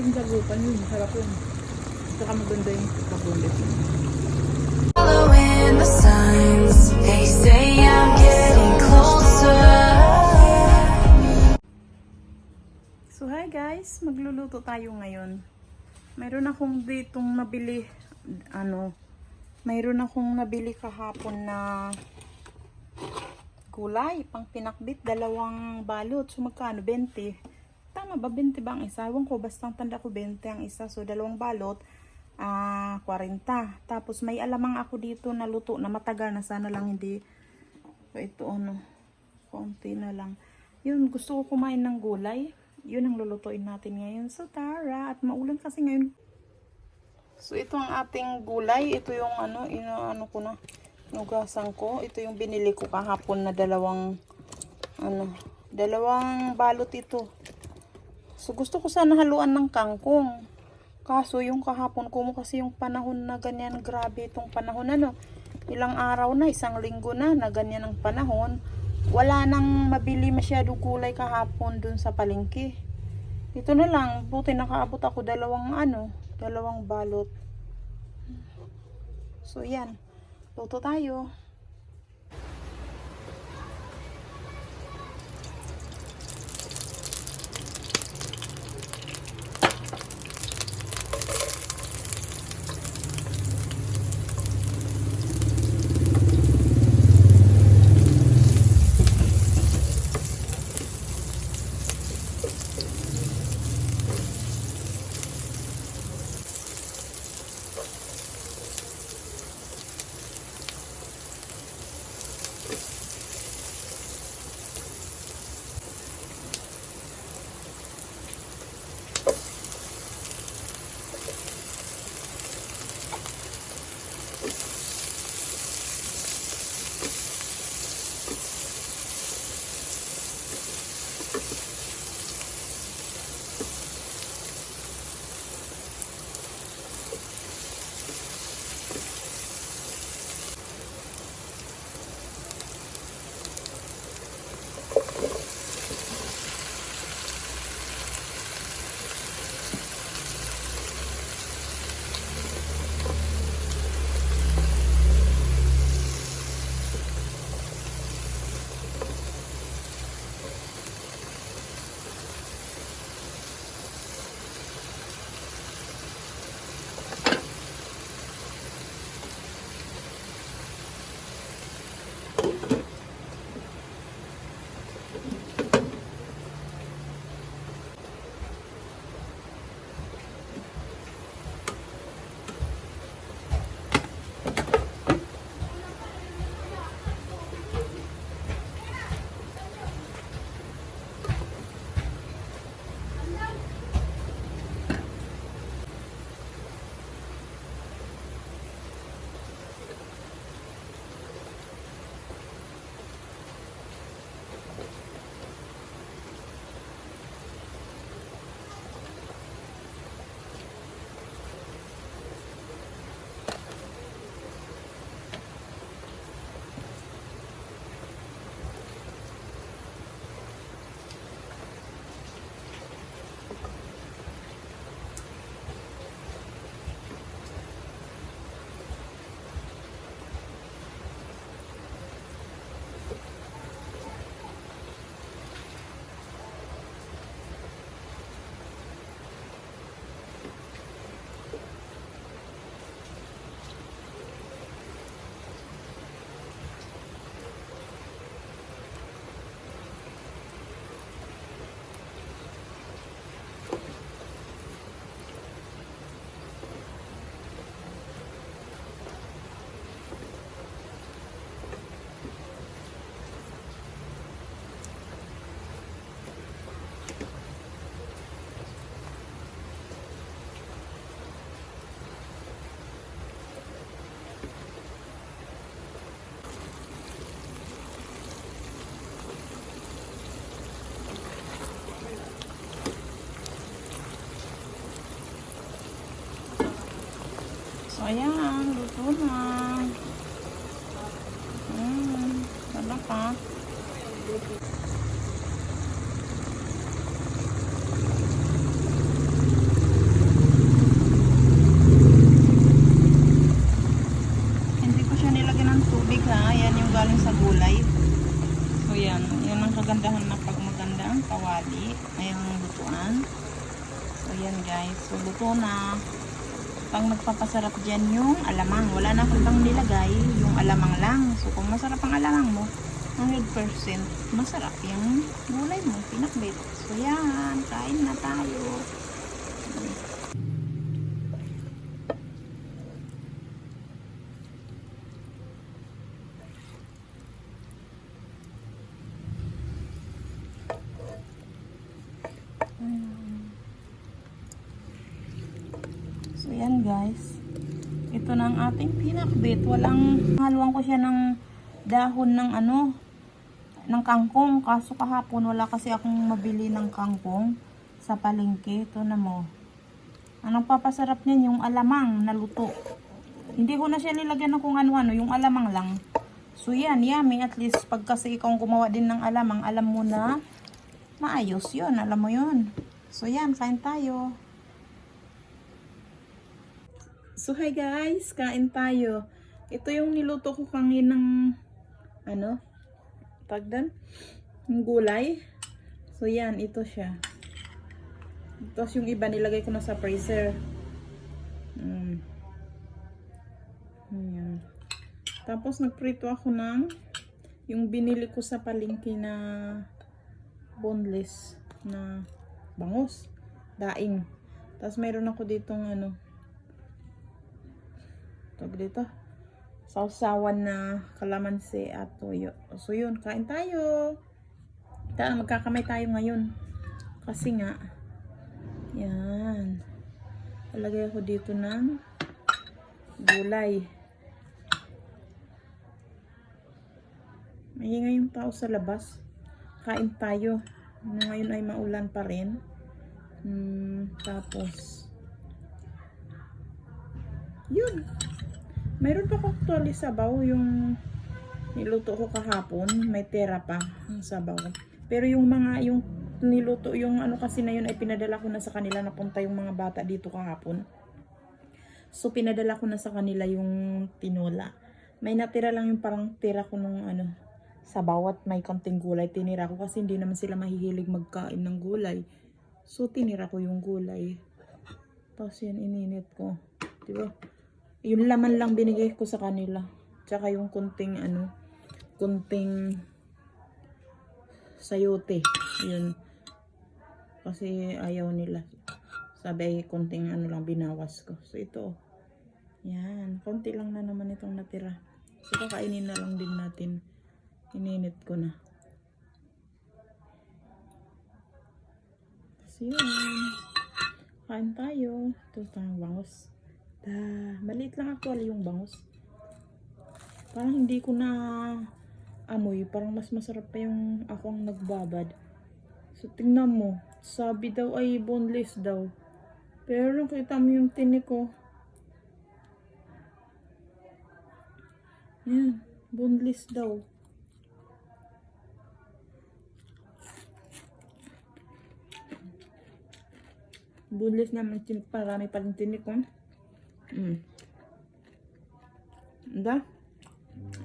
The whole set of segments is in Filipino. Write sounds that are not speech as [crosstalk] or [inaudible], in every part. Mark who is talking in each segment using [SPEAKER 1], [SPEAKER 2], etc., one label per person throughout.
[SPEAKER 1] Yung dagupan yun, masarap yun. Saka maganda yung kabulit.
[SPEAKER 2] Following the signs, they say I'm getting closer.
[SPEAKER 1] So hi guys, magluluto tayo ngayon. Mayroon akong ditong nabili, ano, mayroon akong nabili kahapon na gulay, pang pinakbit, dalawang balot. So magkano? 20. Tama ba? 20 ba ang isa? Ewan ko, basta tanda ko 20 ang isa. So dalawang balot, ah 40. Tapos may alamang ako dito na luto na matagal na sana lang hindi. So ito ano, konti na lang. Yun, gusto ko kumain ng gulay. Yun ang lulutuin natin ngayon. So tara, at maulan kasi ngayon. So ito ang ating gulay. Ito yung ano, ino, ano ko na, nugasan ko. Ito yung binili ko kahapon na dalawang, ano, dalawang balot ito. So gusto ko sana haluan ng kangkong. Kaso yung kahapon ko mo kasi yung panahon na ganyan, grabe itong panahon ano. Ilang araw na, isang linggo na na ganyan ang panahon. Wala nang mabili masyado gulay kahapon dun sa palengke. Ito na lang, buti nakaabot ako dalawang ano, dalawang balot. So yan, luto tayo. So, ayan. Luto na. Ayan. Wala pa. Hindi ko siya nilagyan ng tubig ha. Ayan yung galing sa gulay. So, yan. Yan ang kagandahan na pag maganda ang tawali. Ayan ang lutuan. So, yan guys. So, luto na. Pang magpapasarap dyan yung alamang. Wala na akong ibang nilagay. Yung alamang lang. So, kung masarap ang alamang mo, 100% masarap yung gulay mo. Pinakbit. So, yan. Kain na tayo. So yan guys. Ito na ang pinakbit. Walang haluan ko siya ng dahon ng ano ng kangkong. Kaso kahapon wala kasi akong mabili ng kangkong sa palengke. Ito na mo. Ang nagpapasarap niyan yung alamang na luto. Hindi ko na siya nilagyan ng kung ano-ano. Yung alamang lang. So yan, yummy. At least pag kasi ikaw gumawa din ng alamang, alam mo na maayos yun. Alam mo yun. So yan, kain tayo. So hi guys, kain tayo. Ito yung niluto ko kaninang ano? Tagdan? Yung gulay. So yan, ito siya. Tapos yung iba nilagay ko na sa freezer. Mm. Ayan. Tapos nagprito ako ng yung binili ko sa palengke na boneless na bangus, daing. Tapos mayroon ako ditong ano, tawag dito, sausawan na kalamansi at toyo. So yun, kain tayo. Ta magkakamay tayo ngayon. Kasi nga, yan. Lalagay ako dito ng gulay. May ingay yung tao sa labas. Kain tayo. Ngayon ay maulan pa rin. Hmm, tapos, yun. Mayroon pa ko actually sabaw yung niluto ko kahapon. May tera pa ang sabaw. Pero yung mga, yung niluto, yung ano kasi na yun ay pinadala ko na sa kanila. Napunta yung mga bata dito kahapon. So, pinadala ko na sa kanila yung tinola. May natira lang yung parang tira ko nung ano, sa bawat may konting gulay, tinira ko kasi hindi naman sila mahihilig magkain ng gulay. So, tinira ko yung gulay. Tapos yan, ininit ko. Diba? Yung laman lang binigay ko sa kanila. Tsaka yung kunting ano, kunting sayote. Yun. Kasi ayaw nila. Sabi ay kunting ano lang binawas ko. So ito. Yan. Konti lang na naman itong natira. So kakainin na lang din natin. Ininit ko na. So yun. Kain tayo. Ito tayong bangus. Da, maliit lang actually yung bangus. Parang hindi ko na amoy. Parang mas masarap pa yung ako ang nagbabad. So tingnan mo. Sabi daw ay boneless daw. Pero nakita mo yung tinik ko. Yan. Boneless daw. Boneless naman. Parami pa rin tinik ko. Mm. Anda?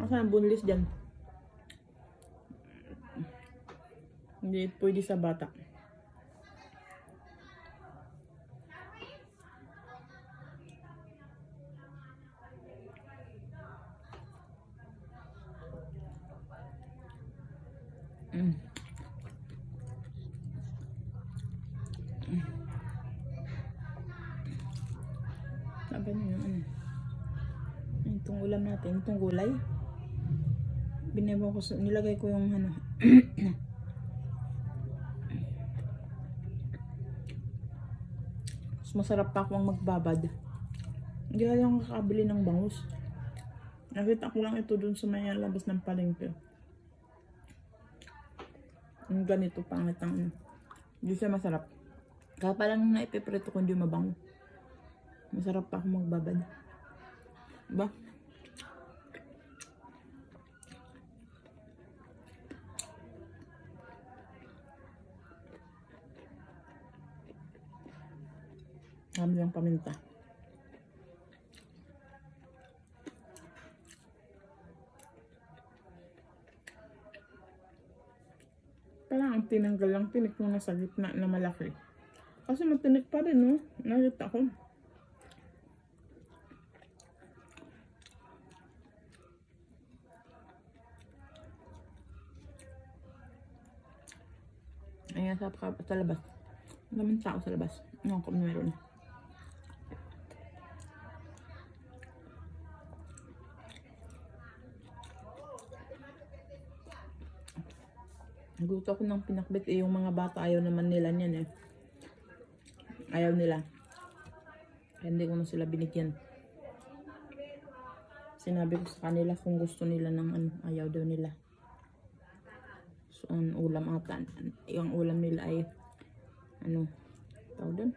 [SPEAKER 1] Asa ang boneless dyan? Hindi pwede sa bata. Mm. Sabi niyo, ano? Itong ulam natin, itong gulay. Binabaw ko, sa- nilagay ko yung ano. Mas [clears throat] masarap pa akong magbabad. Hindi lang kakabili ng bangus. Nakita ko lang ito dun sa may labas ng palengke. Yung ganito pangit ang ano. Hindi siya masarap. Kaya pa lang naipiprito ko hindi mabango. Masarap pa akong magbabad. Diba? Kami lang paminta. Parang ang tinanggal lang tinik mo na sa gitna na malaki. Kasi matinik pa rin, no? Nakita ko. Ayan, sa, sa labas. Ang daming tao sa labas. Ano kung meron. Naguto ako ng pinakbit eh, yung mga bata ayaw naman nila niyan eh. Ayaw nila. Kaya hindi ko na sila binigyan. Sinabi ko sa kanila kung gusto nila ng ano, ayaw daw nila. So, ang ulam ata, yung ulam nila ay ano, tawag doon?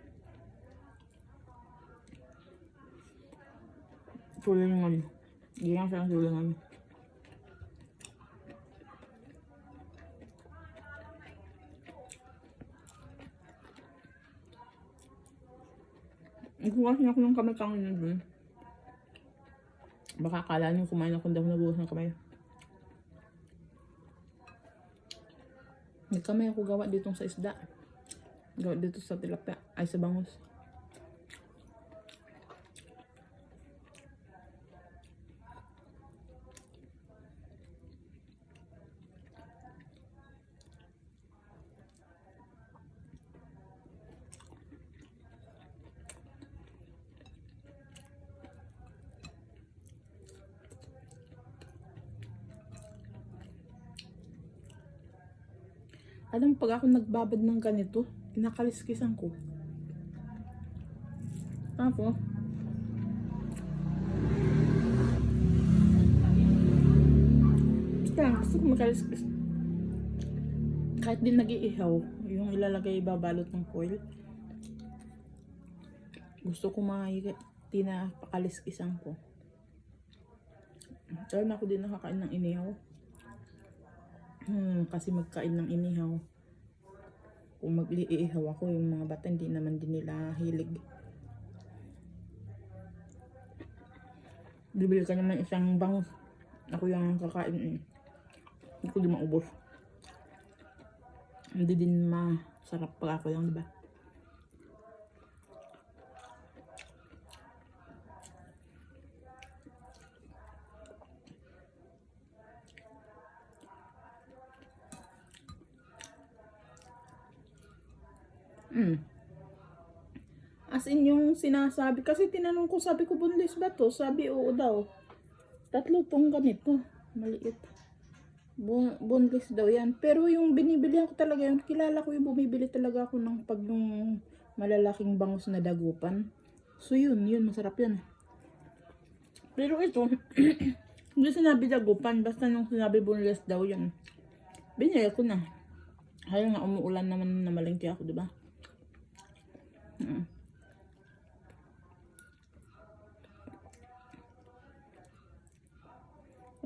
[SPEAKER 1] Tulingan. Hindi lang siya ng tulingan. Nagbukas na ako ng kamay yun dun. Baka akala niyo kumain ako daw nagbukas ng kamay. Nagkamay ako gawa dito sa isda. Gawa dito sa tilapia. Ay, sa bangus. Alam mo, pag ako nagbabad ng ganito, kinakaliskisan ko. Tapos, basta gusto ko makaliskis. Kahit din nag-iihaw, yung ilalagay babalot ng foil, gusto ko makikita tinapakaliskisan ko. Pero na ako din nakakain ng inihaw. Hmm, kasi magkain ng inihaw. Kung mag-iihaw ako, yung mga bata hindi naman din nila hilig. Bibili ka naman isang bangus. Ako yung kakain. eh. Hindi ko di maubos. Hindi din masarap pag ako lang, di ba? Mm. As in yung sinasabi, kasi tinanong ko, sabi ko, bunlis ba to? Sabi, oo daw. Tatlo tong ganito. Maliit. Bu- bunlis daw yan. Pero yung binibili ko talaga yun, kilala ko yung bumibili talaga ako ng pag yung malalaking bangus na dagupan. So yun, yun, masarap yan. Pero ito, [clears throat] hindi sinabi dagupan, basta nung sinabi bunlis daw yan. Binili ko na. Kaya nga umuulan naman na malengke ako, di ba? Mm.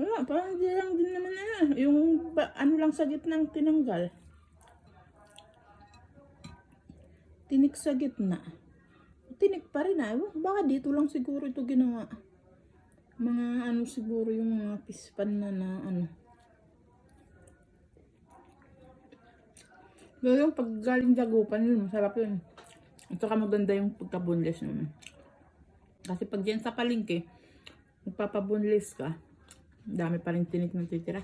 [SPEAKER 1] Wala, parang hindi lang din naman ano. Yung ba, ano lang sa gitnang tinanggal. Tinik sa gitna. Tinik pa rin ah. Baka dito lang siguro ito ginawa. Mga ano siguro yung mga pispan na na ano. Pero yung pag galing dagupan yun, masarap yun. At saka maganda yung pagka-boneless nun. Kasi pag dyan sa palengke, magpapaboneless ka, dami pa rin tinik na titira.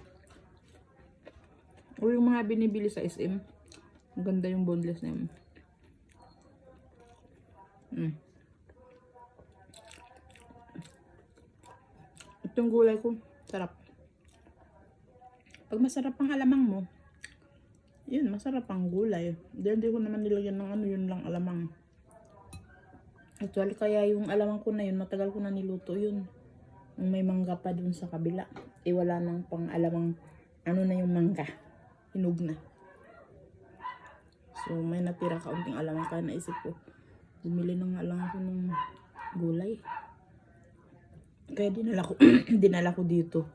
[SPEAKER 1] O yung mga binibili sa SM, maganda yung boneless na yun. Mm. Itong gulay ko, sarap. Pag masarap ang alamang mo, yun, masarap ang gulay. Hindi ko naman nilagyan ng ano, yun lang alamang. Actually, kaya yung alamang ko na yun, matagal ko na niluto yun. May mangga pa dun sa kabila. Eh, wala nang pang alamang, ano na yung mangga. Hinug na. So, may natira kaunting alamang kaya naisip ko. Bumili na nga lang ako ng gulay. Kaya dinala ko, [clears throat] dinala ko dito.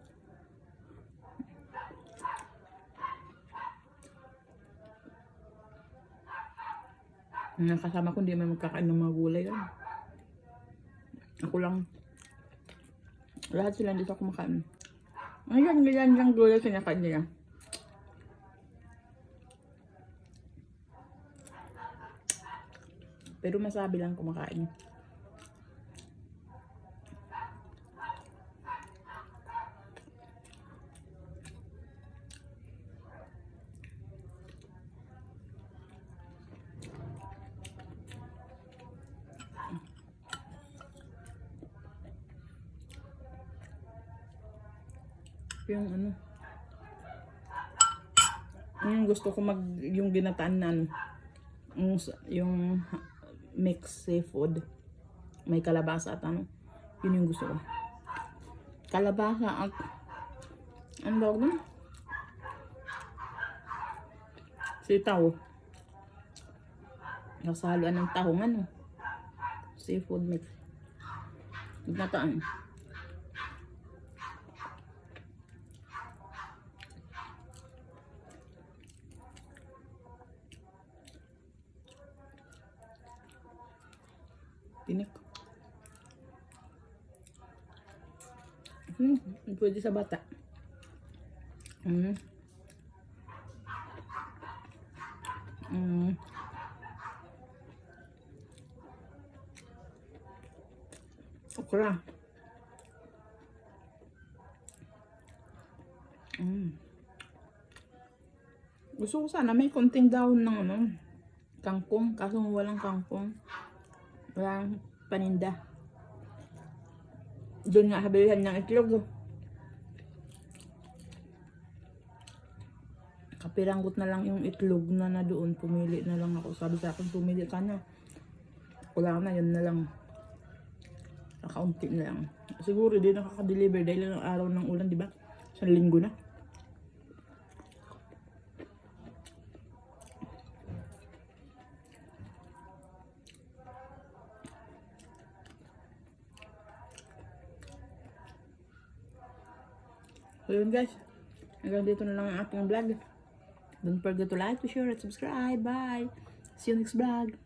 [SPEAKER 1] Mga kasama ko hindi may magkakain ng mga gulay yan. Ako lang. Lahat sila sa kumakain. Ayan, ganyan lang gulay kinakain nila. Pero masabi lang kumakain. Yung ano. Yung gusto ko mag, yung ginataan na ano. Yung, yung mixed seafood. May kalabasa at ano. Yun yung gusto ko. Kalabasa at ano tawag doon? Sitaw. Nasahaluan ng tahong ano. Seafood mix. Ginataan. Tinik. Hmm, pwede sa bata. Hmm. Hmm. Okra. Hmm. Gusto ko sana may konting dahon ng ano, kangkong. Kaso walang kangkong. Walang paninda. Doon nga habilihan ng itlog. oh. Kapiranggot na lang yung itlog na na doon. Pumili na lang ako. Sabi sa akin, pumili ka na. Wala na, yun na lang. Nakaunti na lang. Siguro di nakaka-deliver dahil ng araw ng ulan, di ba? Sa linggo na. So yun guys. Hanggang dito na lang ang ating vlog. Don't forget to like, to share, and subscribe. Bye! See you next vlog.